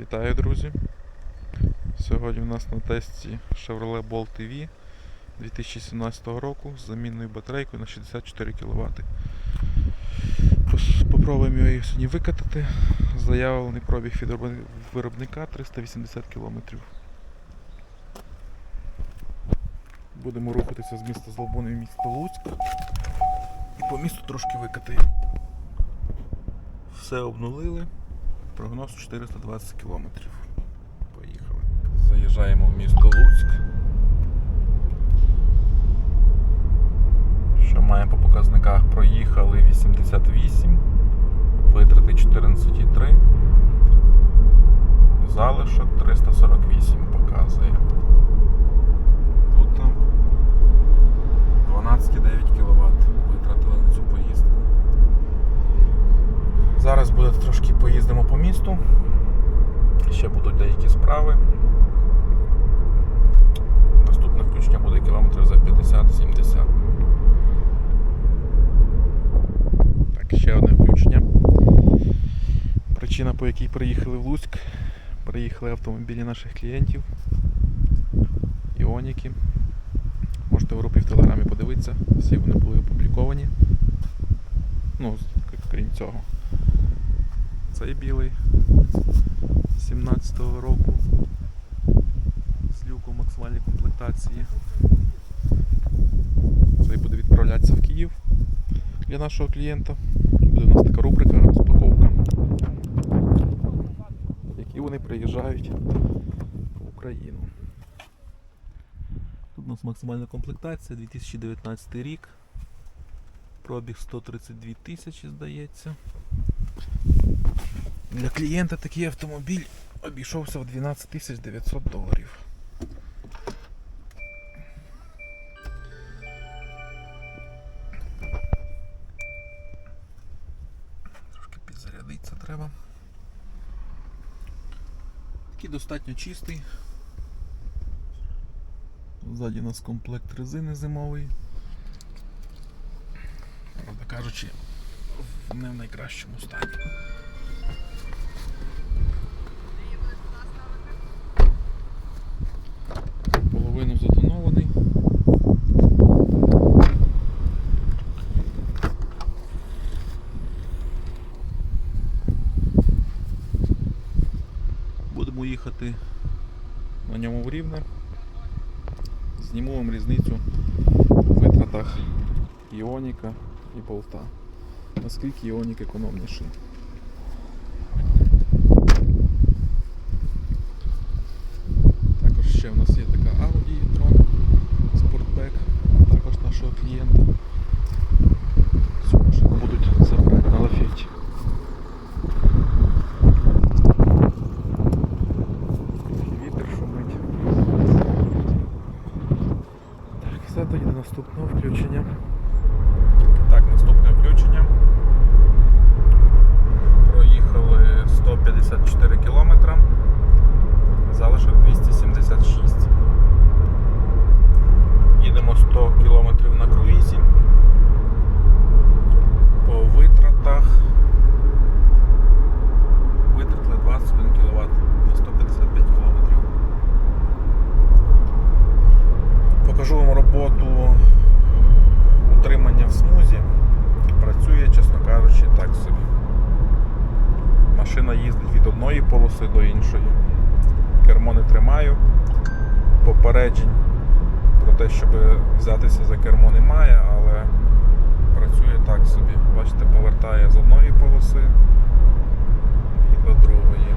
Вітаю, друзі! Сьогодні у нас на тесті Chevrolet Bolt EV 2017 року з замінною батарейкою на 64 кВт. Попробуємо її сьогодні викатати. Заявлений пробіг від виробника 380 км. Будемо рухатися з міста Злобуни в місто Луцьк. І по місту трошки викатаємо. Все обнулили. Прогноз 420 кілометрів. Поїхали. Заїжджаємо в місто Луцьк. Що маємо по показниках? Проїхали 88, витрати 14,3. Залишок 348 показує. Тут 12,9 кВт витратили на цю поїздку. Зараз буде трошки поїздимо по місту. Ще будуть деякі справи. Наступне включення буде кілометрів за 50-70. Так, ще одне включення. Причина, по якій приїхали в Луцьк. Приїхали автомобілі наших клієнтів. Іоніки. Можете в групі в Телеграмі подивитися. Всі вони були опубліковані. Ну, крім цього. Цей білий 17-го року з люком максимальної комплектації. Цей буде відправлятися в Київ для нашого клієнта. Буде у нас така рубрика розпаковка. Які вони приїжджають в Україну. Тут у нас максимальна комплектація 2019 рік. Пробіг 132 тисячі, здається. Для клієнта такий автомобіль обійшовся в 12 тисяч 900 доларів. Трошки підзарядитися треба. Такий достатньо чистий. Ззаді у нас комплект резини зимовий. Правда кажучи, не в найкращому стані. Їхати на ньому в Рівне. Зніму вам різницю у витратах Іоніка і болта. Наскільки Іонік економніший. Також ще в нас є така Audi e-tron Sportback, також нашого клієнта. Цю машину будуть забирати на лафеті. Трохи вітер шумить. Так, все тоді до наступного включення. Так, наступне включення. Проїхали 154 кілометра. Залишок 276. Їдемо 100 км на круїзі. По витратах витратили 21 кВт на 155 км. Покажу вам роботу утримання в смузі. Працює, чесно кажучи, так собі. Машина їздить від одної до іншої кермо не тримаю. Попереджень про те, щоб взятися за кермо немає, але працює так собі. Бачите, повертає з одної полоси і до другої.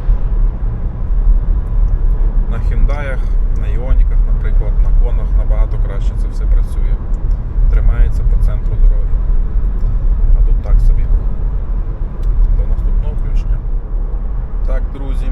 На хіндаях, на іоніках, наприклад, на конах набагато краще це все працює. Тримається по центру дороги. А тут так собі. До наступного включення. Так, друзі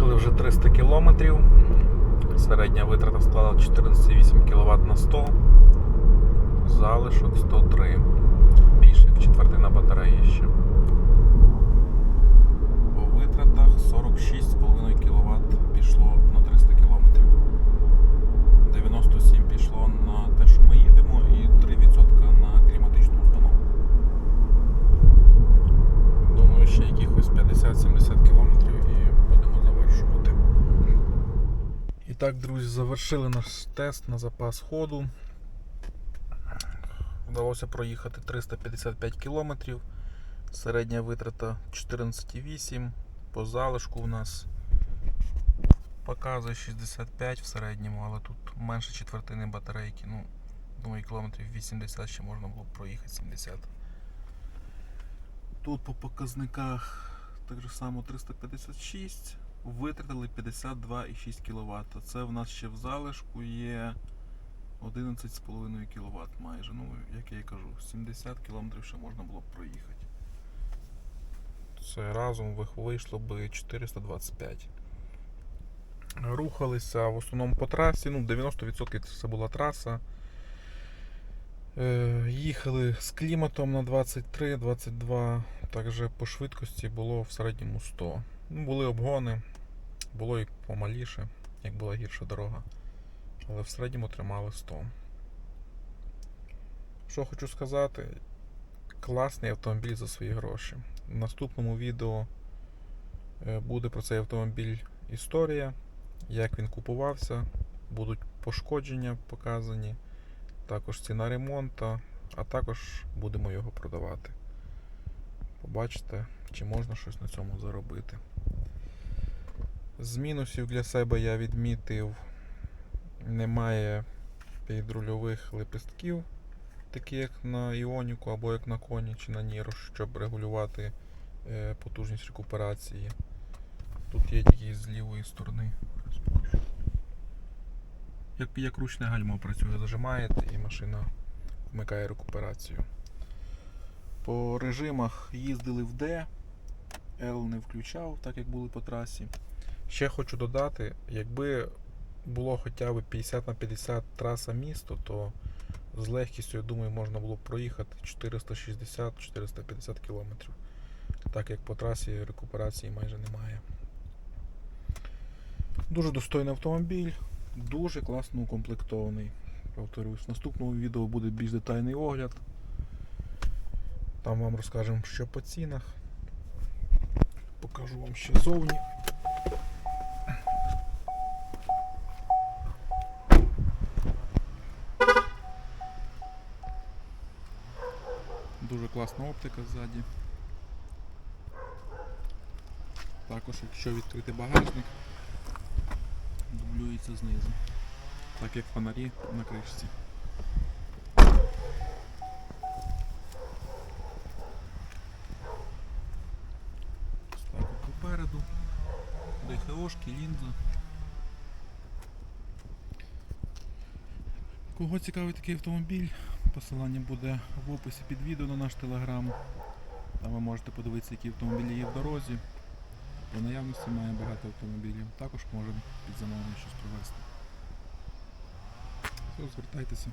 проїхали вже 300 кілометрів. Середня витрата склала 14,8 кВт на 100, залишок 103, більше як четвертина батареї ще. По витратах 46,5 кВт пішло. Завершили наш тест на запас ходу. Вдалося проїхати 355 кілометрів. Середня витрата 14,8. По залишку у нас показує 65 в середньому, але тут менше четвертини батарейки. Ну, думаю, кілометрів 80 ще можна було проїхати 70. Тут по показниках так же само 356, витратили 52,6 кВт. Це в нас ще в залишку є 11,5 кВт майже. Ну, як я і кажу, 70 км ще можна було б проїхати. Це разом вийшло би 425. Рухалися в основному по трасі, ну 90% це була траса. Е, Їхали з кліматом на 23-22, також по швидкості було в середньому 100. Ну, були обгони, було і помаліше, як була гірша дорога. Але в середньому тримали 100. Що хочу сказати, класний автомобіль за свої гроші. В наступному відео е, буде про цей автомобіль історія, як він купувався, будуть пошкодження показані також ціна ремонту, а також будемо його продавати. Побачите, чи можна щось на цьому заробити. З мінусів для себе я відмітив, немає підрульових лепестків, такі як на Іоніку або як на коні чи на Ніро, щоб регулювати е, потужність рекуперації. Тут є тільки з лівої сторони. Як, як ручне гальмо працює, зажимаєте і машина вмикає рекуперацію. По режимах їздили в D, L не включав, так як були по трасі. Ще хочу додати, якби було хоча б 50 на 50 траса місто, то з легкістю, я думаю, можна було б проїхати 460-450 км. Так як по трасі рекуперації майже немає. Дуже достойний автомобіль, дуже класно укомплектований. Повторюсь, в наступному відео буде більш детальний огляд. Там вам розкажемо, що по цінах. Покажу вам ще зовні. Класна оптика ззаді. Також, якщо відкрити багажник, дублюється знизу. Так як фонарі на кришці. Так попереду. ДХОшки, лінза. Кого цікавий такий автомобіль, посилання буде в описі під відео на наш телеграм. Там ви можете подивитися, які автомобілі є в дорозі. По наявності має багато автомобілів. Також можемо під замовлення щось провести. Все, звертайтеся.